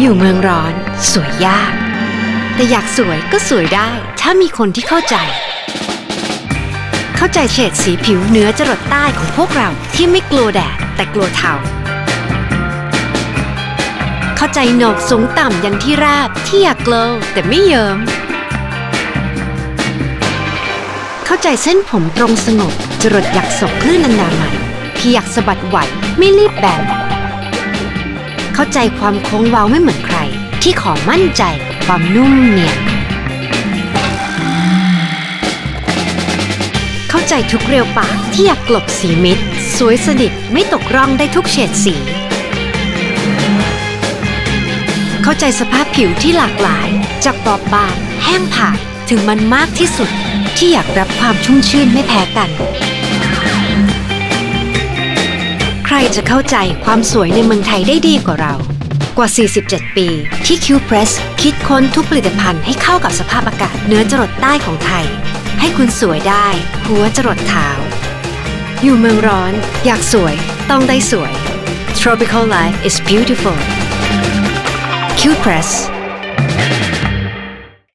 อยู่เมืองร้อน สวยยาก แต่อยากสวยก็สวยได้ ถ้ามีคนที่เข้าใจ เข้าใจเฉดสีผิวเหนือจรดใต้ของพวกเราที่ไม่กลัวแดดแต่กลัวเทาเข้าใจโหนกสูงต่ำยันที่ราบที่อยากโกลว์แต่ไม่เยิมเข้าใจเส้นผมตรงสงบจรดอยากศกคลื่นอันดามันที่อยากสะบัดไหวไม่รีบแบน เข้าใจความโค้งเว้าไม่เหมือนใคร ที่ขอมั่นใจความนุ่มเนียนเข้าใจทุกเรียวปากที่อยากกลบสีมิดสวยสนิทไม่ตกร่องได้ทุกเฉดสี เข้าใจสภาพผิวที่หลากหลาย จากบอบบางแห้งผากถึงมันมากที่สุด ที่อยากรับความชุ่มชื่นไม่แพ้กัน จะเข้าใจความสวยในเมืองไทยได้ดีกว่าเรา กว่า 47 ปี ที่ Q Press คิดค้นทุกผลิตภัณฑ์ให้เข้ากับสภาพอากาศเหนือจรดใต้ของไทย ให้คุณสวยได้ หัวจรดเท้า อยู่เมืองร้อน อยากสวย ต้องได้สวย Tropical life is beautiful Q Press